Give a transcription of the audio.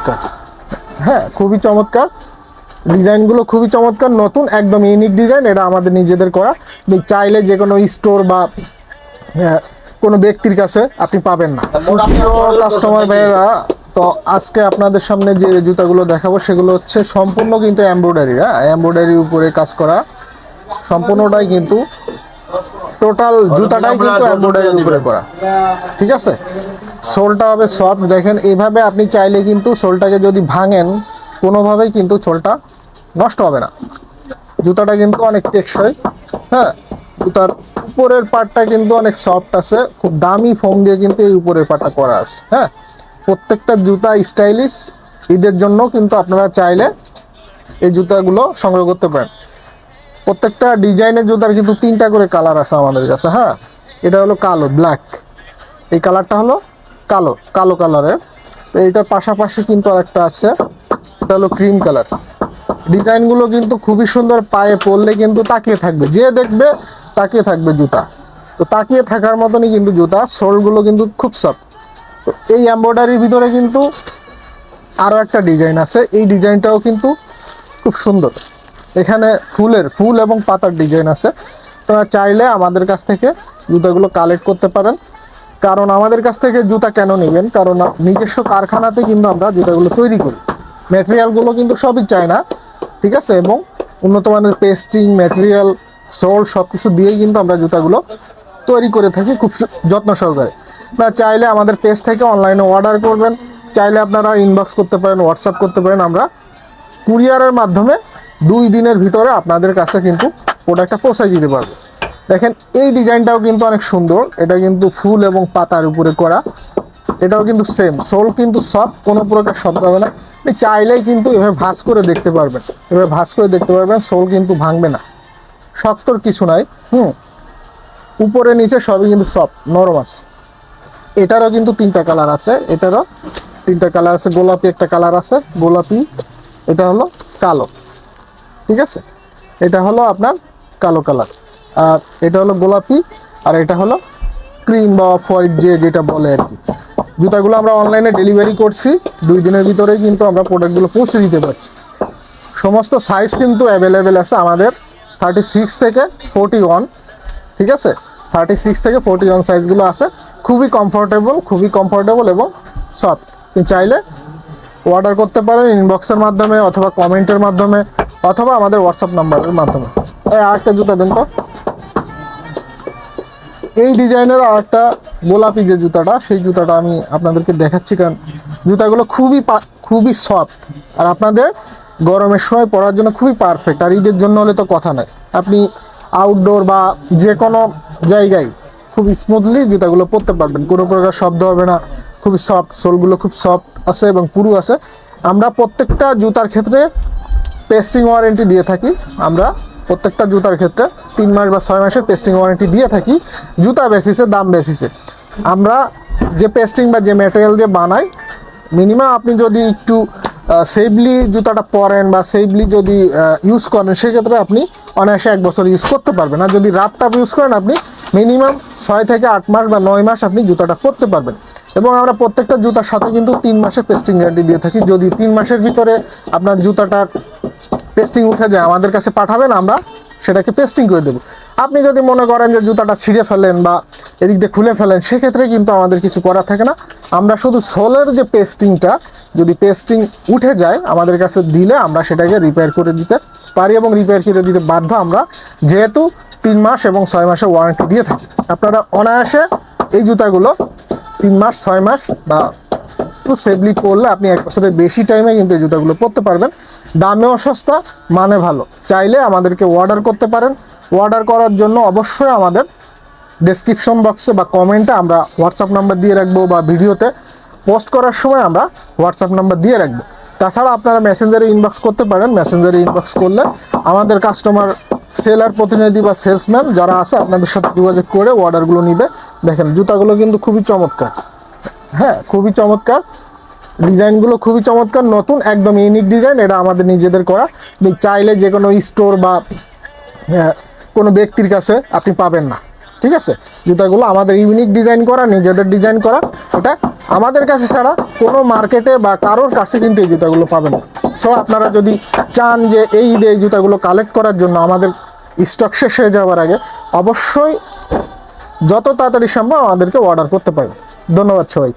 চমৎকার। হ্যাঁ খুবই চমৎকার। ডিজাইনগুলো খুবই চমৎকার নতুন একদম ইউনিক ডিজাইন এটা আমাদের নিজেদের করা। চাইলে যে কোনো স্টোর বা কোনো ব্যক্তির কাছে আপনি পাবেন না। কাস্টমার ভাইয়েরা তো আজকে আপনাদের সামনে যে জুতাগুলো দেখাবো সেগুলো হচ্ছে সম্পূর্ণ কিন্তু এমব্রয়ডারি হ্যাঁ? এমব্রয়ডারির উপরে কাজ করা। সম্পূর্ণটাই কিন্তু টোটাল জুতাটাই কিন্তু এমব্রয়ডারির উপরে করা। ঠিক আছে? সোলটা হবে সফট দেখেন এইভাবে আপনি চাইলে কিন্তু সোলটাকে যদি ভাঙেন, কোনোভাবেই কিন্তু সোলটা নষ্ট হবে না। জুতাটা কিন্তু অনেক টেকসই হ্যাঁ? জুতার উপরের পার্টটা কিন্তু অনেক সফট আছে, খুব দামি ফোম দিয়ে কিন্তু এই উপরের পার্টটা করা আছে হ্যাঁ? প্রত্যেকটা জুতা স্টাইলিশ ঈদের জন্য কিন্তু আপনারা চাইলে এই জুতাগুলো সংগ্রহ করতে পারেন। প্রত্যেকটা ডিজাইনের জুতার কিন্তু তিনটা করে কালার আছে আমাদের কাছে হ্যাঁ? এটা হলো কালো ব্ল্যাক এই কালারটা হলো কালো কালো কালারের। তো এইটার পাশাপাশি কিন্তু আরেকটা আছে। এটা হলো ক্রিম কালার ডিজাইনগুলো কিন্তু খুবই সুন্দর পায়ে পরলে কিন্তু তাকিয়ে থাকবে। যে দেখবে তাকিয়ে থাকবে জুতা। তো তাকিয়ে থাকার মতনই কিন্তু জুতা। সোলগুলো কিন্তু খুব সফট তো এই এমব্রয়ডারির ভিতরে কিন্তু আরও একটা ডিজাইন আছে। এই ডিজাইনটাও কিন্তু খুব সুন্দর। এখানে ফুলের, ফুল এবং পাতার ডিজাইন আছে। আপনারা চাইলে আমাদের কাছ থেকে জুতাগুলো কালেক্ট করতে পারেন। কারণ আমাদের কাছ থেকে জুতা কেন নেবেন? কারণ নিজস্ব কারখানাতে কিন্তু আমরা জুতাগুলো তৈরি করি। ম্যাটেরিয়ালগুলো কিন্তু সবই চাই না, ঠিক আছে? এবং উন্নত মানের পেস্টিং ম্যাটেরিয়াল সোল সব কিছু দিয়েই কিন্তু আমরা জুতাগুলো তৈরি করে থাকি খুব যত্ন সহকারে। আপনারা চাইলে আমাদের পেজ থেকে অনলাইনে অর্ডার করবেন। চাইলে আপনারা ইনবক্স করতে পারেন হোয়াটসঅ্যাপ করতে পারেন। আমরা কুরিয়ারের মাধ্যমে দুই দিনের ভিতরে আপনাদের কাছে কিন্তু প্রোডাক্টটা পৌঁছায় দিতে পারব। দেখেন, এই ডিজাইনটাও কিন্তু অনেক সুন্দর। এটা কিন্তু ফুল এবং পাতার উপরে করা। এটাও কিন্তু সেম সোল কিন্তু সব কোনো প্রকার শব্দ হবে না। আপনি চাইলেই কিন্তু এভাবে ভাঁজ করে দেখতে পারবেন। এভাবে ভাঁজ করে দেখতে পারবেন সোল কিন্তু ভাঙবে না। শক্তর কিছু নাই, হুম। উপরে নিচে সবই কিন্তু সফট নরম আছে এটারও কিন্তু তিনটা কালার আছে। এটারও তিনটা কালার আছে। গোলাপি একটা কালার আছে। গোলাপি, এটা হলো কালো। ঠিক আছে? এটা হলো আপনার কালো কালার আর এটা হলো গোলাপি, আর এটা হলো ক্রিম বা অফ হোয়াইট যে যেটা বলে আর কি। জুতাগুলো আমরা অনলাইনে ডেলিভারি করছি, দুই দিনের ভিতরেই কিন্তু আমরা প্রোডাক্টগুলো পৌঁছে দিতে পারছি। সমস্ত সাইজ কিন্তু অ্যাভেলেবেল আছে আমাদের থার্টি সিক্স থেকে ফোরটি ওয়ান ঠিক আছে? থার্টি সিক্স থেকে ফোরটি ওয়ান সাইজগুলো আছে, খুবই কমফোর্টেবল খুবই কমফোর্টেবল এবং সফট চাইলে অর্ডার করতে পারেন ইনবক্সের মাধ্যমে অথবা কমেন্টের মাধ্যমে, অথবা আমাদের হোয়াটসঅ্যাপ নাম্বারের মাধ্যমে। আরেকটা জুতা দেন তো। এই ডিজাইনের আর একটা গোলাপি যে জুতাটা, সেই জুতাটা আমি আপনাদেরকে দেখাচ্ছি কারণ জুতাগুলো খুবই খুবই সফট আর আপনাদের গরমের সময় পরার জন্য খুবই পারফেক্ট আর ঈদের জন্য হলে তো কথা নয়। আপনি আউটডোর বা যে কোনো জায়গায় খুব স্মুথলি জুতাগুলো পরতে পারবেন। কোনো প্রকার শব্দ হবে না। খুবই সফট সোলগুলো খুব সফট আছে এবং পুরু আছে। আমরা প্রত্যেকটা জুতার ক্ষেত্রে পেস্টিং ওয়ারেন্টি দিয়ে থাকি। আমরা প্রত্যেকটা জুতার ক্ষেত্রে তিন মাস বা ছয় মাসের পেস্টিং ওয়ারেন্টি দিয়ে থাকি, জুতা বেসিসে দাম বেসিসে আমরা যে পেস্টিং বা যে ম্যাটেরিয়াল দিয়ে বানাই মিনিমাম আপনি যদি একটু সেফলি জুতাটা পরেন বা সেফলি যদি ইউজ করেন, সেক্ষেত্রে আপনি অনায়াসে এক বছর ইউজ করতে পারবেন। আর যদি রাফ টাপ ইউজ করেন, আপনি মিনিমাম ছয় থেকে আট মাস বা নয় মাস আপনি জুতাটা পরতে পারবেন। এবং আমরা প্রত্যেকটা জুতার সাথে কিন্তু তিন মাসের পেস্টিং গ্যারান্টি দিয়ে থাকি। যদি তিন মাসের ভিতরে আপনার জুতাটার পেস্টিং উঠে যায়, আমাদের কাছে পাঠাবেন আমরা, সেটাকে পেস্টিং করে দেবো। আপনি যদি মনে করেন যে জুতাটা ছিঁড়ে ফেলেন বা এদিক দিয়ে খুলে ফেলেন, সেক্ষেত্রে কিন্তু আমাদের কিছু করার থাকে না। আমরা শুধু সোলের যে পেস্টিংটা যদি পেস্টিং উঠে যায় আমাদের কাছে দিলে আমরা সেটাকে রিপেয়ার করে দিতে পারি এবং রিপেয়ার করে দিতে বাধ্য আমরা, যেহেতু তিন মাস এবং ছয় মাসের ওয়ারেন্টি দিয়ে থাকি। আপনারা অনায়াসে এই জুতাগুলো তিন মাস, ছয় মাস বা একটু সেফলি পরলে আপনি এক বছরের বেশি টাইমে কিন্তু এই জুতাগুলো পরতে পারবেন। দামেও সস্তা মানে ভালো। চাইলে আমাদেরকে অর্ডার করতে পারেন। অর্ডার করার জন্য অবশ্যই আমাদের ডেসক্রিপশন বক্সে বা কমেন্টে আমরা হোয়াটসঅ্যাপ নাম্বার দিয়ে রাখব বা ভিডিওতে পোস্ট করার সময় আমরা হোয়াটসঅ্যাপ নাম্বার দিয়ে রাখব। তাছাড়া আপনারা মেসেঞ্জারে ইনবক্স করতে পারেন। মেসেঞ্জারে ইনবক্স করলে আমাদের কাস্টমার সেলার প্রতিনিধি বা সেলসম্যান যারা আছে, আপনাদের সাথে যোগাযোগ করে অর্ডারগুলো নিবে। দেখেন, জুতাগুলো কিন্তু খুবই চমৎকার। হ্যাঁ খুবই চমৎকার। ডিজাইনগুলো খুবই চমৎকার, নতুন, একদম ইউনিক ডিজাইন, এটা আমাদের নিজেদের করা। চাইলে যে কোনো স্টোর বা কোনো ব্যক্তির কাছে আপনি পাবেন না। ঠিক আছে? জুতাগুলো আমাদের ইউনিক ডিজাইন করা, নিজেদের ডিজাইন করা। এটা আমাদের কাছে ছাড়া কোনো মার্কেটে বা কারোর কাছে কিন্তু এই জুতাগুলো পাবেন না। সো আপনারা যদি চান যে এই ঈদে এই জুতাগুলো কালেক্ট করার জন্য আমাদের স্টক শেষ হয়ে যাওয়ার আগে, অবশ্যই যত তাড়াতাড়ি সম্ভব আমাদেরকে অর্ডার করতে পারেন ধন্যবাদ সবাই